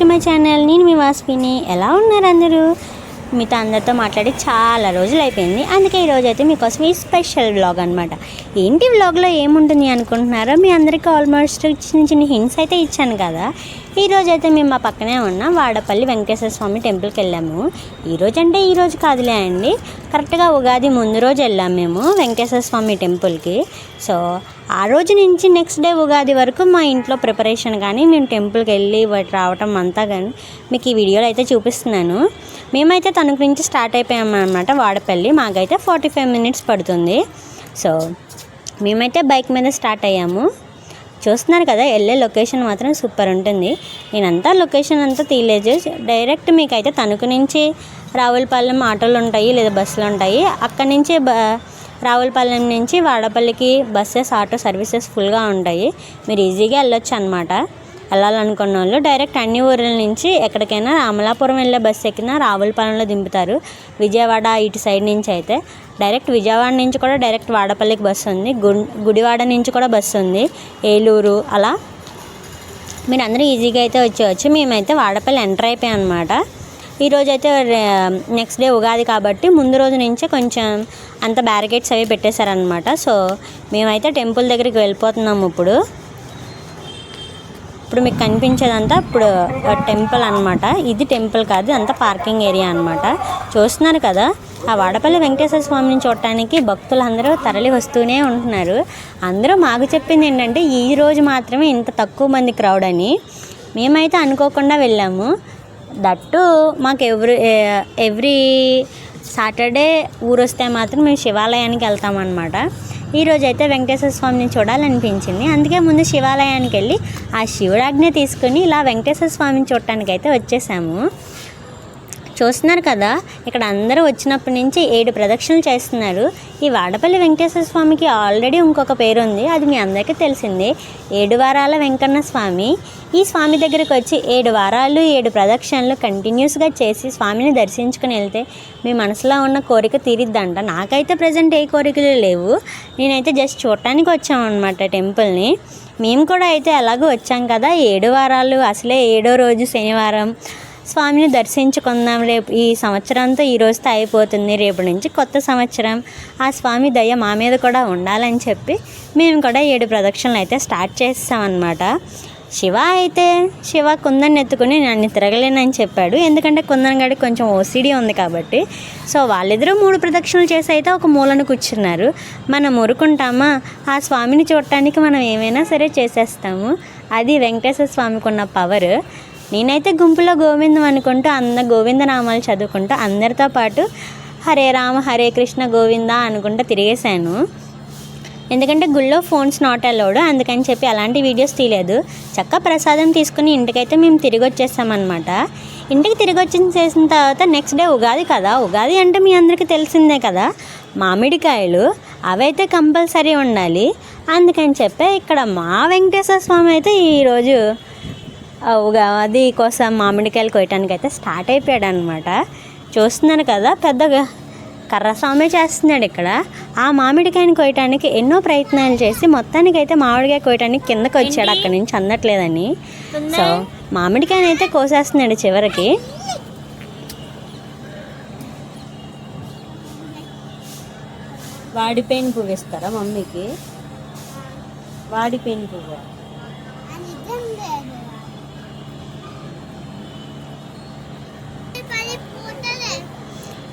Back to my channel. నేను మీ వాస్పిని ఎలా ఉన్నారు అందరూ? మీతో అందరితో మాట్లాడి చాలా రోజులు అయిపోయింది. అందుకే ఈరోజు అయితే మీకోసం ఈ స్పెషల్ బ్లాగ్ అనమాట ఏంటి వ్లాగ్లో ఏముంటుంది అనుకుంటున్నారో మీ అందరికీ ఆల్మోస్ట్ చిన్న చిన్న హింట్స్ అయితే ఇచ్చాను కదా. ఈరోజు అయితే మేము మా పక్కనే ఉన్న వాడపల్లి వెంకటేశ్వర స్వామి టెంపుల్కి వెళ్ళాము ఈరోజు అంటే ఈరోజు కాదులే అండి. కరెక్ట్గా ఉగాది ముందు రోజు వెళ్ళాము మేము వెంకటేశ్వర స్వామి టెంపుల్కి సో ఆ రోజు నుంచి నెక్స్ట్ డే ఉగాది వరకు మా ఇంట్లో ప్రిపరేషన్ కానీ మేము టెంపుల్కి వెళ్ళి రావటం అంతా కానీ మీకు ఈ వీడియోలో అయితే చూపిస్తున్నాను. మేమైతే తణుకు నుంచి స్టార్ట్ అయిపోయాము అనమాట వాడపల్లి. మాకైతే ఫార్టీ ఫైవ్ మినిట్స్ పడుతుంది. సో మేమైతే బైక్ మీద స్టార్ట్ అయ్యాము. చూస్తున్నారు కదా వెళ్ళే లొకేషన్ మాత్రం సూపర్ ఉంటుంది. నేనంతా లొకేషన్ అంతా తీయలేదు. డైరెక్ట్ మీకైతే తణుకు నుంచి రావులపాలెం ఆటోలు ఉంటాయి లేదా బస్సులు ఉంటాయి. అక్కడి నుంచి బ రావులపాలెం నుంచి వాడపల్లికి బస్సెస్ ఆటో సర్వీసెస్ ఫుల్గా ఉంటాయి. మీరు ఈజీగా వెళ్ళొచ్చు అనమాట వెళ్ళాలనుకున్న వాళ్ళు డైరెక్ట్ అన్ని ఊర్ల నుంచి ఎక్కడికైనా అమలాపురం వెళ్ళే బస్సు ఎక్కినా రావులపాలెంలో దింపుతారు. విజయవాడ ఇటు సైడ్ నుంచి అయితే. డైరెక్ట్ విజయవాడ నుంచి కూడా డైరెక్ట్ వాడపల్లికి బస్సు ఉంది. గు గుడివాడ నుంచి కూడా బస్సు ఉంది. ఏలూరు అలా. మీరు అందరూ ఈజీగా అయితే వచ్చేవచ్చు మేమైతే వాడపల్లి ఎంటర్ అయిపోయాం అనమాట ఈరోజు అయితే నెక్స్ట్ డే ఉగాది కాబట్టి ముందు రోజు నుంచే కొంచెం అంత బ్యారికేడ్స్ అవి పెట్టేశారనమాట సో మేమైతే టెంపుల్ దగ్గరికి వెళ్ళిపోతున్నాము ఇప్పుడు. ఇప్పుడు మీకు కనిపించేదంతా ఇప్పుడు టెంపుల్ అనమాట ఇది టెంపుల్ కాదు అంతా పార్కింగ్ ఏరియా అనమాట చూస్తున్నారు కదా ఆ వాడపల్లి వెంకటేశ్వర స్వామిని చూడటానికి భక్తులు అందరూ తరలి వస్తూనే ఉంటున్నారు. అందరూ మాకు చెప్పింది ఏంటంటే ఈ రోజు మాత్రమే ఇంత తక్కువ మంది క్రౌడ్ అని మేమైతే అనుకోకుండా వెళ్ళాము. దట్టు మాకు ఎవ్రీ ఎవ్రీ సాటర్డే ఊరు వస్తే మాత్రం మేము శివాలయానికి వెళ్తామన్నమాట. ఈరోజు అయితే వెంకటేశ్వర స్వామిని చూడాలనిపించింది. అందుకే ముందు శివాలయానికి వెళ్ళి ఆ శివుడాజ్ఞ తీసుకుని ఇలా వెంకటేశ్వర స్వామిని చూడటానికి అయితే వచ్చేసాము. చూస్తున్నారు కదా ఇక్కడ అందరూ వచ్చినప్పటి నుంచి ఏడు ప్రదక్షిణలు చేస్తున్నారు. ఈ వాడపల్లి వెంకటేశ్వర స్వామికి ఆల్రెడీ ఇంకొక పేరు ఉంది అది మీ అందరికీ తెలిసిందే. ఏడు వారాల వెంకన్న స్వామి. ఈ స్వామి దగ్గరికి వచ్చి ఏడు వారాలు ఏడు ప్రదక్షిణలు కంటిన్యూస్గా చేసి స్వామిని దర్శించుకుని వెళ్తే మీ మనసులో ఉన్న కోరిక తీరిద్దంట. నాకైతే ప్రజెంట్ ఏ కోరికలు లేవు. నేనైతే జస్ట్ చూడటానికి వచ్చామన్నమాట టెంపుల్ని. మేము కూడా అయితే ఎలాగో వచ్చాం కదా ఏడు వారాలు అసలే ఏడో రోజు శనివారం. స్వామిని దర్శించుకుందాం. రేపు ఈ సంవత్సరంతో ఈ రోజుతో అయిపోతుంది. రేపు నుంచి కొత్త సంవత్సరం. ఆ స్వామి దయ మా మీద కూడా ఉండాలని చెప్పి మేము కూడా ఏడు ప్రదక్షిణలు అయితే స్టార్ట్ చేస్తామన్నమాట. శివ అయితే శివ కుందన్ ఎత్తుకుని నన్ను తిరగలేనని చెప్పాడు. ఎందుకంటే కుందన్ గడి కొంచెం ఓసిడి ఉంది కాబట్టి. సో వాళ్ళిద్దరూ మూడు ప్రదక్షిణలు చేసి అయితే ఒక మూలను కూర్చున్నారు. మనం ఊరుకుంటామా? ఆ స్వామిని చూడటానికి మనం ఏమైనా సరే చేసేస్తాము. అది వెంకటేశ్వర స్వామికి ఉన్న పవర్ నేనైతే గుంపులో గోవిందం అనుకుంటూ అంద గోవింద నామాలు చదువుకుంటూ అందరితో పాటు హరే రామ హరే కృష్ణ గోవింద అనుకుంటూ తిరిగేశాను. ఎందుకంటే గుళ్ళో ఫోన్స్ నాట్ అలౌడ్ అందుకని చెప్పి అలాంటి వీడియోస్ తీయలేదు. చక్క ప్రసాదం తీసుకుని ఇంటికైతే మేము తిరిగి వచ్చేసామన్నమాట ఇంటికి తిరిగి వచ్చిన చేసిన తర్వాత నెక్స్ట్ డే ఉగాది కదా. ఉగాది అంటే మీ అందరికీ తెలిసిందే కదా. మామిడికాయలు అవైతే కంపల్సరీ ఉండాలి. అందుకని చెప్పి ఇక్కడ మా వెంకటేశ్వర స్వామి అయితే ఈరోజు ఉగాది కోసం మామిడికాయలు కొయ్యటానికి అయితే స్టార్ట్ అయిపోయాడు అనమాట చూస్తున్నారు కదా పెద్దగా కర్ర స్వామి చేస్తున్నాడు ఇక్కడ. ఆ మామిడికాయని కొయ్యటానికి ఎన్నో ప్రయత్నాలు చేసి మొత్తానికి అయితే మామిడికాయ కొయ్యటానికి కిందకి వచ్చాడు. అక్కడి నుంచి అందట్లేదని. సో మామిడికాయని అయితే కోసేస్తున్నాడు చివరికి. వాడిపోయిన పువ్వు ఇస్తారా మమ్మీకి? వాడిపోయిన పువ్వు?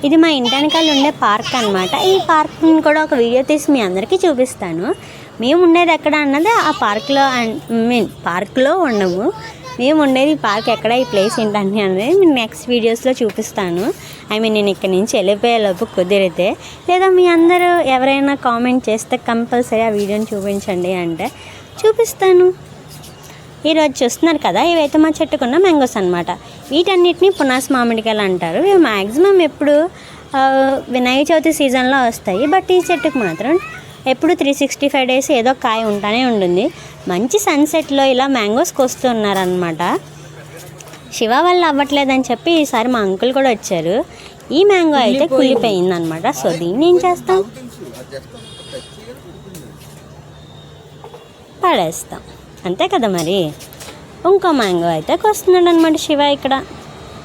ఇది మా ఇంటి వెనకాల ఉండే పార్క్ అనమాట ఈ పార్క్ని కూడా ఒక వీడియో తీసి మీ అందరికీ చూపిస్తాను. మేము ఉండేది ఎక్కడ అన్నది ఆ పార్క్లో మీన్ పార్క్లో ఉండము మేము ఉండేది ఈ పార్క్ ఎక్కడ ఈ ప్లేస్ ఏంటని అనేది నేను నెక్స్ట్ వీడియోస్లో చూపిస్తాను. ఐ మీన్ నేను ఇక్కడ నుంచి వెళ్ళిపోయేలోపు కుదిరితే. లేదా మీ అందరూ ఎవరైనా కామెంట్ చేస్తే కంపల్సరీ ఆ వీడియోని చూపించండి అంటే చూపిస్తాను. ఈరోజు చూస్తున్నారు కదా ఇవైతే మా చెట్టుకున్న మ్యాంగోస్ అనమాట వీటన్నిటిని పునాస్ మామిడికాయలు అంటారు. ఇవి మ్యాక్సిమం ఎప్పుడు వినాయక చవితి సీజన్లో వస్తాయి. బట్ ఈ చెట్టుకు మాత్రం ఎప్పుడు త్రీ సిక్స్టీ ఫైవ్ డేస్ ఏదో కాయ ఉంటానే ఉంటుంది. మంచి సన్సెట్లో ఇలా మ్యాంగోస్ కోస్తున్నారనమాట శివ వల్ల అవ్వట్లేదని చెప్పి ఈసారి మా అంకుల్ కూడా వచ్చారు. ఈ మ్యాంగో అయితే కుళ్ళిపోయింది. అనమాట సో దీన్ని ఏం చేస్తాం? పడేస్తాం. అంతే కదా మరి? ఇంకో మ్యాంగో అయితే వస్తున్నాడు అనమాట శివ ఇక్కడ.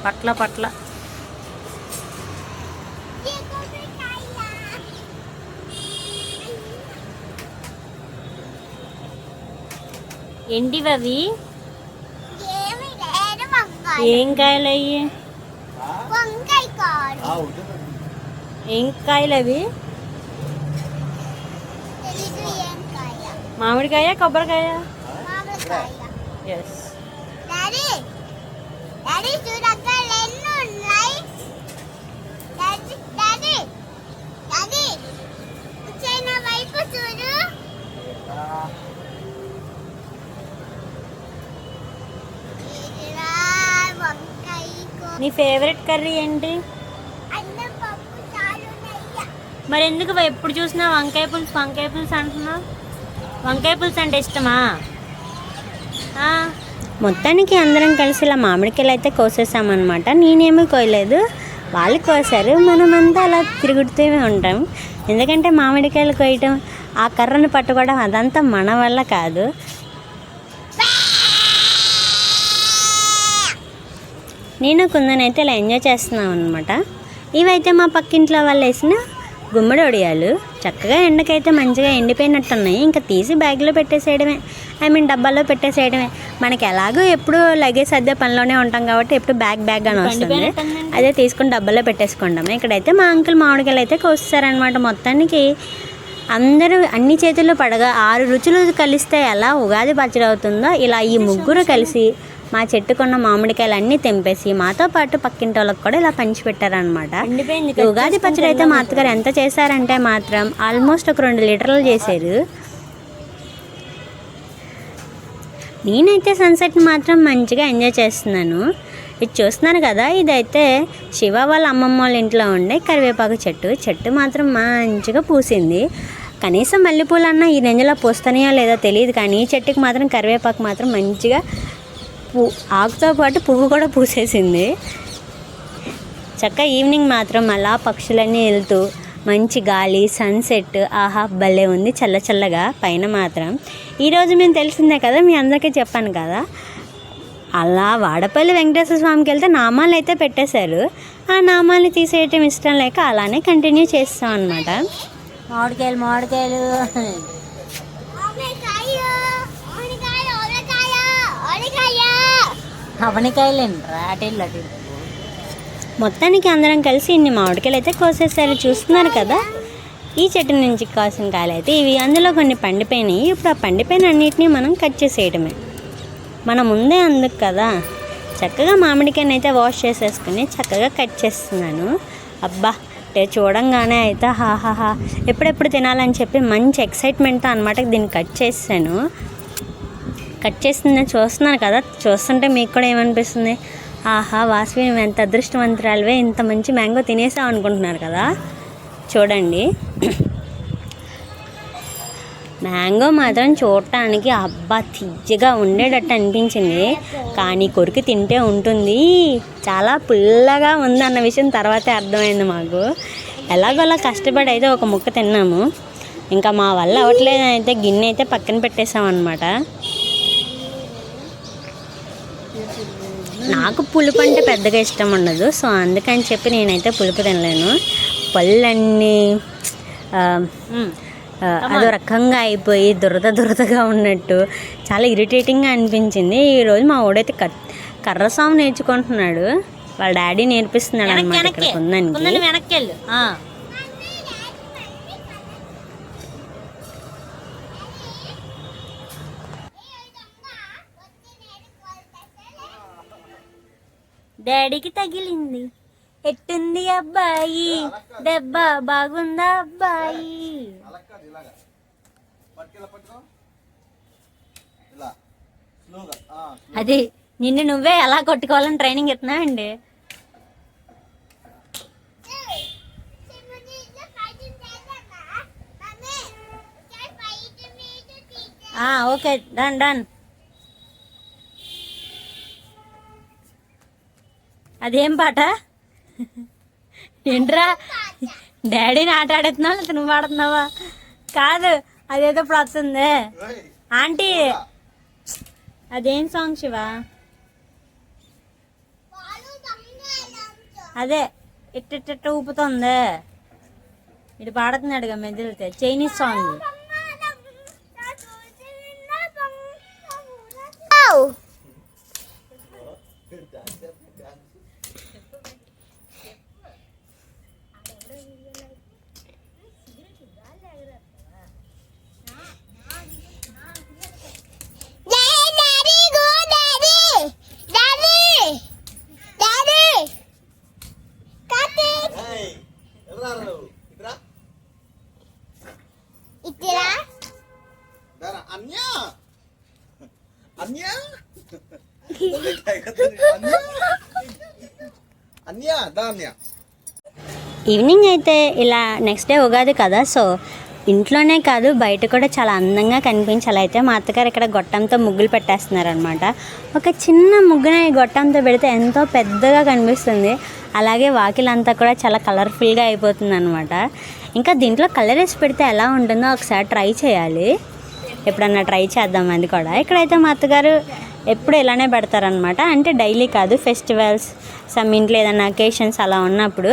పట్ల పట్ల. ఏంటివి అవి వంకాయ ఏం కాయలు అయ్యి ఏం కాయలు అవి మామిడికాయ కొబ్బరికాయ? ఎస్ డాడీ డాడీ చూడక్క ఎన్ని ఉన్నాయి డాడీ డాడీ డాడీ చైన వైపు చూడు ఇదిరా వంకాయ కూ- నీ ఫేవరెట్ కర్రీ ఏంటి? మరి ఎందుకు ఎప్పుడు చూసినా వంకాయ పులుసు? వంకాయ పులుసు అంటున్నావు? వంకాయ పులుసు అంటే ఇష్టమా? మొత్తానికి అందరం కలిసి ఇలా మామిడికాయలు అయితే కోసేసామన్నమాట. నేనేమీ కోయలేదు. వాళ్ళు కోసారు. మనమంతా అలా తిరుగుతూనే ఉంటాం. ఎందుకంటే మామిడికాయలు కోయటం ఆ కర్రను పట్టుకోవడం అదంతా మన వల్ల కాదు. నేను కుందనైతే ఇలా ఎంజాయ్ చేస్తున్నాం అనమాట ఇవైతే మా పక్కింట్లో వాళ్ళు వేసిన గుమ్మడి వడియాలు. చక్కగా ఎండకైతే మంచిగా ఎండిపోయినట్టున్నాయి. ఇంకా తీసి బ్యాగ్లో పెట్టేసేయడమే. ఐ మీన్ డబ్బాలో పెట్టేసేయడమే. మనకి ఎలాగో ఎప్పుడు లగేజ్ సర్దే పనిలోనే ఉంటాం కాబట్టి ఎప్పుడు బ్యాగ్ బ్యాగ్ అని వస్తుంది. అదే తీసుకుని డబ్బాలో పెట్టేసుకుంటాం ఇక్కడైతే మా అంకుల్ మామిడికాయలు అయితే కోస్తారనమాట మొత్తానికి అందరూ అన్ని చేతుల్లో పడగా ఆరు రుచులు కలిస్తే ఎలా ఉగాది పచ్చడి అవుతుందో ఇలా ఈ ముగ్గురు కలిసి మా చెట్టుకున్న మామిడికాయలు అన్నీ తెంపేసి మాతో పాటు పక్కింటి వాళ్ళకి కూడా ఇలా పంచిపెట్టారనమాట ఉగాది పచ్చడి అయితే మా అత్తగారు ఎంత చేశారంటే మాత్రం ఆల్మోస్ట్ ఒక రెండు లీటర్లు చేశారు నేనైతే సన్సెట్ మాత్రం మంచిగా ఎంజాయ్ చేస్తున్నాను. ఇది చూస్తున్నారు కదా ఇదైతే శివ వాళ్ళ అమ్మమ్మ వాళ్ళ ఇంట్లో ఉండే కరివేపాకు చెట్టు. చెట్టు మాత్రం మంచిగా పూసింది. కనీసం మల్లెపూలన్నా ఈ నెంజలో పూస్తానయో లేదో తెలియదు కానీ ఈ చెట్టుకి మాత్రం కరివేపాకు మాత్రం మంచిగా పూ ఆకుతో పాటు పువ్వు కూడా పూసేసింది. చక్క ఈవినింగ్ మాత్రం అలా పక్షులన్నీ వెళ్తూ మంచి గాలి సన్సెట్ ఆహా భలే ఉంది. చల్ల చల్లగా పైన మాత్రం. ఈరోజు మేము తెలిసిందే కదా మీ అందరికీ చెప్పాను కదా. అలా వాడపల్లి వెంకటేశ్వర స్వామికి వెళ్తే నామాలు అయితే పెట్టేశారు. ఆ నామాలు తీసేయటం ఇష్టం లేక అలానే కంటిన్యూ చేస్తాం అనమాట మామిడికాయలు మామిడికాయలు. అవనికాయలేండి రాటిల్లు అటు మొత్తానికి అందరం కలిసి ఇన్ని మామిడికాయలు అయితే కోసేసారు. చూస్తున్నారు కదా? ఈ చెట్టు నుంచి కాసిన కాయలు అయితే ఇవి. అందులో కొన్ని పండిపోయినాయి. ఇప్పుడు ఆ పండిపోయిన అన్నిటిని మనం కట్ చేసేయడమే మన ముందే అందుకు కదా? చక్కగా మామిడికాయని అయితే వాష్ చేసేసుకుని చక్కగా కట్ చేస్తున్నాను. అబ్బా అంటే చూడంగానే అయితే హాహాహా ఎప్పుడెప్పుడు తినాలని చెప్పి మంచి ఎక్సైట్మెంట్తో అనమాట దీన్ని కట్ చేసాను కట్ చేసింది చూస్తున్నాను కదా? చూస్తుంటే మీకు కూడా ఏమనిపిస్తుంది? ఆహా వాసవి నువ్వు ఎంత అదృష్టవంతురాలివే. ఇంత మంచి మ్యాంగో తినేసావు అనుకుంటున్నారు కదా. చూడండి. మ్యాంగో మాత్రం చూడటానికి అబ్బా తిజ్జగా ఉండేటట్టు అనిపించింది. కానీ కొరికి తింటే ఉంటుంది. చాలా పుల్లగా ఉంది అన్న విషయం తర్వాతే అర్థమైంది మాకు. ఎలాగోలా కష్టపడి అయితే ఒక ముక్క తిన్నాము. ఇంకా మా వల్ల అవ్వట్లేదు అయితే గిన్నె అయితే పక్కన పెట్టేసాం అనమాట నాకు పులుపు అంటే పెద్దగా ఇష్టం ఉండదు. సో అందుకని చెప్పి నేనైతే పులుపు తినలేను. పళ్ళన్నీ అదో రకంగా అయిపోయి దురద దురదగా ఉన్నట్టు చాలా ఇరిటేటింగ్గా అనిపించింది. ఈరోజు మా ఓడైతే కట్ కర్ర సాంగ్ నేర్చుకుంటున్నాడు. వాళ్ళ డాడీ నేర్పిస్తున్నాడు అనమాట ఇక్కడ డాడీకి తగిలింది. ఎట్టుంది అబ్బాయి? దెబ్బ బాగుందా అబ్బాయి? అది నిన్ను నువ్వే ఎలా కొట్టుకోవాలని ట్రైనింగ్ ఇస్తున్నావండి ఓకే. Done done. అదేం పాట? ఏంట్రా? డాడీని ఆట ఆడుతున్నావు లేకపోతే నువ్వు ఆడుతున్నావా? కాదు అదేదో ఇప్పుడు వస్తుంది ఆంటీ అదేం సాంగ్ శివ? అదే ఇట్టిట్ట ఊపుతుంది. ఇటు పాడుతున్నాడుగా మెదిలితే చైనీస్ సాంగ్. అన్యా అన్యా దా ఈవినింగ్ అయితే ఇలా నెక్స్ట్ డే ఉగాది కదా సో ఇంట్లోనే కాదు బయట కూడా చాలా అందంగా కనిపించాలి. అయితే మా అత్తగారు ఇక్కడ గొట్టంతో ముగ్గులు పెట్టేస్తున్నారనమాట ఒక చిన్న ముగ్గున ఈ గొట్టంతో పెడితే ఎంతో పెద్దగా కనిపిస్తుంది. అలాగే వాకిలంతా కూడా చాలా కలర్ఫుల్గా అయిపోతుంది అనమాట ఇంకా దీంట్లో కలర్ వేసి పెడితే ఎలా ఉంటుందో ఒకసారి ట్రై చేయాలి. ఎప్పుడన్నా ట్రై చేద్దాం అది కూడా. ఇక్కడైతే మా అత్తగారు ఎప్పుడు ఇలానే పెడతారనమాట అంటే డైలీ కాదు ఫెస్టివల్స్ సమ్ ఇంట్లో ఏదైనా అకేషన్స్ అలా ఉన్నప్పుడు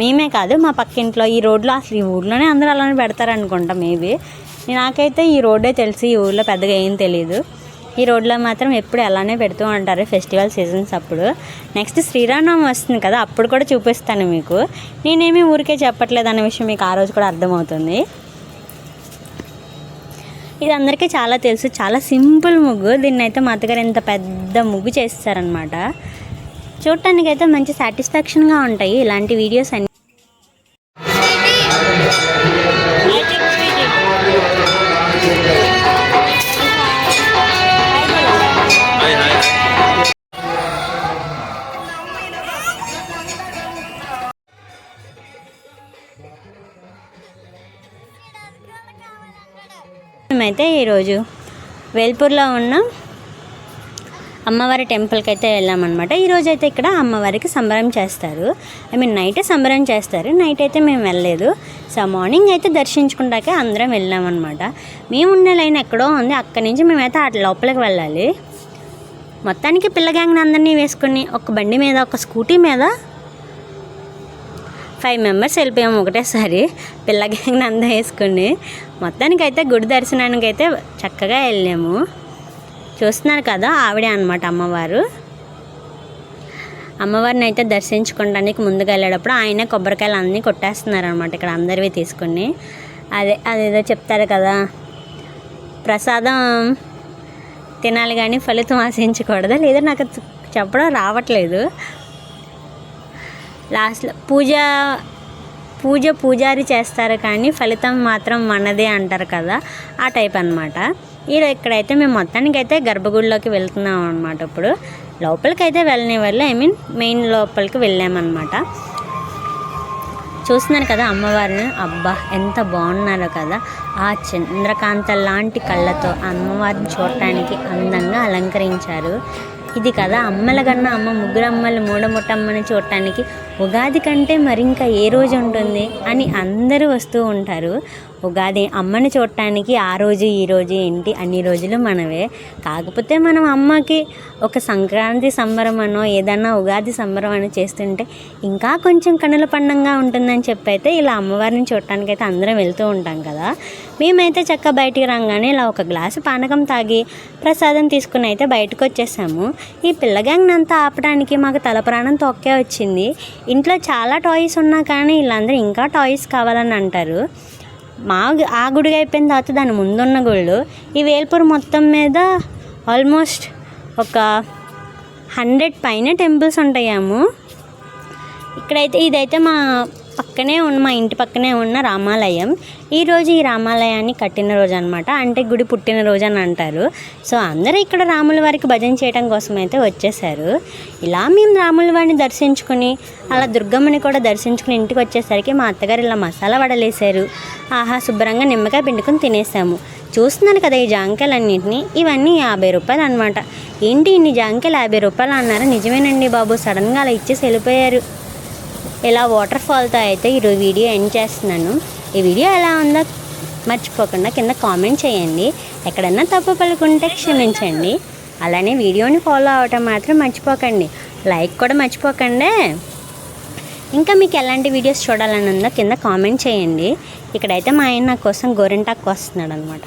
మేమే కాదు మా పక్కింట్లో ఈ రోడ్లో అసలు ఈ ఊర్లోనే అందరూ అలానే పెడతారనుకుంటా మేబీ. నాకైతే ఈ రోడ్డే తెలిసి ఈ ఊర్లో పెద్దగా ఏం తెలియదు ఈ రోడ్లో మాత్రం ఎప్పుడు అలానే పెడుతూ ఉంటారు ఫెస్టివల్ సీజన్స్ అప్పుడు. నెక్స్ట్ శ్రీరామనవమి వస్తుంది కదా అప్పుడు కూడా చూపిస్తాను మీకు. నేనేమి ఊరికే చెప్పట్లేదు అనే విషయం మీకు ఆ రోజు కూడా అర్థమవుతుంది. ఇది అందరికీ చాలా తెలుసు. చాలా సింపుల్ ముగ్గు. దీన్ని అయితే మా అత్తగారు ఎంత పెద్ద ముగ్గు చేస్తారనమాట చూడటానికి అయితే మంచి సాటిస్ఫాక్షన్గా ఉంటాయి ఇలాంటి వీడియోస్ అన్ని. మేమైతే ఈరోజు వేల్పూర్లో ఉన్న అమ్మవారి టెంపుల్కి అయితే వెళ్ళామన్నమాట. ఈరోజు అయితే ఇక్కడ అమ్మవారికి సంబరం చేస్తారు. ఐ మీన్ నైట్ సంబరం చేస్తారు. నైట్ అయితే మేము వెళ్ళలేదు. సో మార్నింగ్ అయితే దర్శించుకుంటాకే అందరం వెళ్ళామన్నమాట. మేము ఉన్న లైన్ ఎక్కడో ఉంది. అక్కడి నుంచి మేమైతే అటు లోపలికి వెళ్ళాలి. మొత్తానికి పిల్ల అందరినీ వేసుకుని ఒక బండి మీద ఒక స్కూటీ మీద ఫైవ్ మెంబర్స్ వెళ్ళిపోయాము ఒకటేసారి. పిల్ల గ్యాంగ్ వేసుకుని మొత్తానికి అయితే గుడి దర్శనానికి అయితే చక్కగా వెళ్ళాము. చూస్తున్నారు కదా ఆవిడే అనమాట అమ్మవారు. అమ్మవారిని అయితే దర్శించుకోవడానికి ముందుకు వెళ్ళేటప్పుడు ఆయన కొబ్బరికాయలు అన్నీ కొట్టేస్తున్నారు అనమాట ఇక్కడ అందరివి తీసుకుని. అదే అదేదో చెప్తారు కదా ప్రసాదం తినాలి కానీ ఫలితం ఆశించకూడదు? లేదా నాకు చెప్పడం రావట్లేదు. లాస్ట్లో పూజ పూజ పూజారి చేస్తారు కానీ ఫలితం మాత్రం మనదే అంటారు కదా ఆ టైప్ అనమాట ఈ ఇక్కడైతే మేము మొత్తానికి అయితే గర్భగుడిలోకి వెళ్తున్నాం అనమాట ఇప్పుడు. లోపలికి అయితే వెళ్ళని వాళ్ళు ఐ మీన్ మెయిన్ లోపలికి వెళ్ళామన్నమాట. చూస్తున్నారు కదా అమ్మవారిని? అబ్బా ఎంత బాగున్నారో కదా. ఆ చంద్రకాంత లాంటి కళ్ళతో అమ్మవారిని చూడటానికి అందంగా అలంకరించారు. ఇది కదా. అమ్మల కన్నా అమ్మ ముగ్గురు అమ్మలు మూడముట్టమ్మని చూడటానికి ఉగాది కంటే మరింకా ఏ రోజు ఉంటుంది అని అందరూ వస్తూ ఉంటారు. ఉగాది అమ్మని చూడటానికి ఆ రోజు ఈ రోజు ఏంటి? అన్ని రోజులు మనవే. కాకపోతే మనం అమ్మకి ఒక సంక్రాంతి సంబరం అనో ఏదన్నా ఉగాది సంబరం అని చేస్తుంటే ఇంకా కొంచెం కనుల పండంగా ఉంటుందని చెప్పి అయితే ఇలా అమ్మవారిని చూడటానికి అయితే అందరం వెళ్తూ ఉంటాం కదా. మేమైతే చక్క బయటికి రాగానే ఇలా ఒక గ్లాసు పానకం తాగి ప్రసాదం తీసుకుని అయితే బయటకు వచ్చేసాము ఈ పిల్ల అంతా ఆపడానికి మాకు తల ప్రాణం తొక్కే వచ్చింది. ఇంట్లో చాలా టాయ్స్ ఉన్నా కానీ వీళ్ళందరూ ఇంకా టాయ్స్ కావాలని అంటారు. మా గు- ఆ గుడి అయిపోయిన తర్వాత దాని ముందున్న గుళ్ళు ఈ వేల్పూర్ మొత్తం మీద ఆల్మోస్ట్ ఒక హండ్రెడ్ పైన టెంపుల్స్ ఉంటాయేమో. ఇక్కడైతే ఇదైతే మా పక్కనే ఉన్న మా ఇంటి పక్కనే ఉన్న రామాలయం. ఈరోజు ఈ రామాలయాన్ని కట్టిన రోజు అనమాట అంటే గుడి పుట్టిన రోజు అని అంటారు. సో అందరూ ఇక్కడ రాముల వారికి భజన చేయడం కోసం అయితే వచ్చేసారు. ఇలా మేము రాముల వారిని దర్శించుకుని అలా దుర్గమ్మని కూడా దర్శించుకుని ఇంటికి వచ్చేసరికి మా అత్తగారు ఇలా మసాలా వడలేసారు ఆహా శుభ్రంగా నిమ్మకాయ పిండుకొని తినేసాము. చూస్తున్నాను కదా ఈ జాంకాయలన్నింటినీ. ఇవన్నీ యాభై రూపాయలు అనమాట ఏంటి ఇన్ని జాంకాయలు యాభై రూపాయలు అన్నారు? నిజమేనండి బాబు. సడన్గా అలా ఇచ్చేసి వెళ్ళిపోయారు. ఇలా వాటర్ ఫాల్తో అయితే ఈరోజు వీడియో ఎండ్ చేస్తున్నాను. ఈ వీడియో ఎలా ఉందో మర్చిపోకుండా కింద కామెంట్ చేయండి. ఎక్కడన్నా తప్పు పలుకుంటే క్షమించండి. అలానే వీడియోని ఫాలో అవటం మాత్రం మర్చిపోకండి. లైక్ కూడా మర్చిపోకండి. ఇంకా మీకు ఎలాంటి వీడియోస్ చూడాలని ఉందో కింద కామెంట్ చేయండి. ఇక్కడైతే మా ఆయన నా కోసం గోరింటాకు వస్తున్నాడు అనమాట